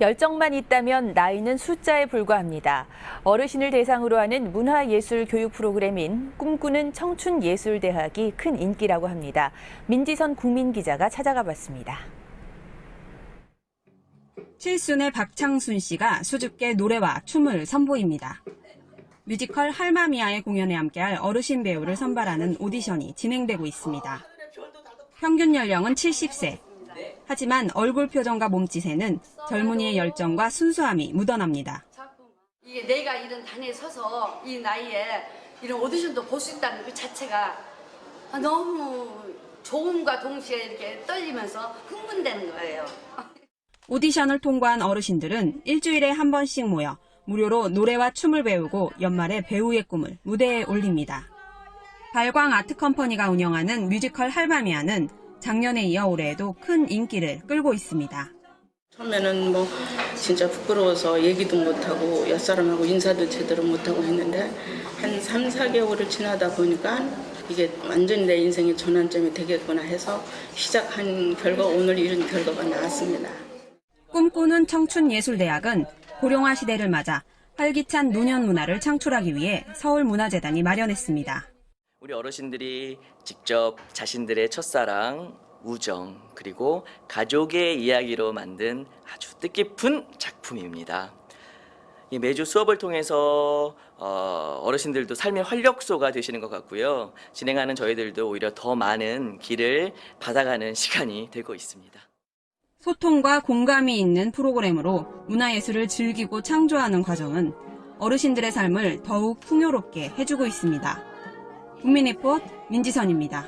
열정만 있다면 나이는 숫자에 불과합니다. 어르신을 대상으로 하는 문화예술 교육 프로그램인 꿈꾸는 청춘예술대학이 큰 인기라고 합니다. 민지선 국민기자가 찾아가 봤습니다. 칠순의 박창순 씨가 수줍게 노래와 춤을 선보입니다. 뮤지컬 할마미아의 공연에 함께할 어르신 배우를 선발하는 오디션이 진행되고 있습니다. 평균 연령은 70세. 하지만 얼굴 표정과 몸짓에는 젊은이의 열정과 순수함이 묻어납니다. 이게 내가 이런 단에 서서 이 나이에 이런 오디션도 볼 수 있다는 그 자체가 너무 좋음과 동시에 이렇게 떨리면서 흥분되는 거예요. 오디션을 통과한 어르신들은 일주일에 한 번씩 모여 무료로 노래와 춤을 배우고 연말에 배우의 꿈을 무대에 올립니다. 발광 아트 컴퍼니가 운영하는 뮤지컬 할마미아는 작년에 이어 올해에도 큰 인기를 끌고 있습니다. 처음에는 뭐 진짜 부끄러워서 얘기도 못하고 옆사람하고 인사도 제대로 못하고 했는데 한 3, 4개월을 지나다 보니까 이게 완전히 내 인생의 전환점이 되겠구나 해서 시작한 결과 오늘 이런 결과가 나왔습니다. 꿈꾸는 청춘예술대학은 고령화 시대를 맞아 활기찬 노년 문화를 창출하기 위해 서울문화재단이 마련했습니다. 우리 어르신들이 직접 자신들의 첫사랑, 우정, 그리고 가족의 이야기로 만든 아주 뜻깊은 작품입니다. 이 매주 수업을 통해서 어, 어르신들도 삶의 활력소가 되시는 것 같고요. 진행하는 저희들도 오히려 더 많은 길을 받아가는 시간이 되고 있습니다. 소통과 공감이 있는 프로그램으로 문화예술을 즐기고 창조하는 과정은 어르신들의 삶을 더욱 풍요롭게 해주고 있습니다. 국민리포트 민지선입니다.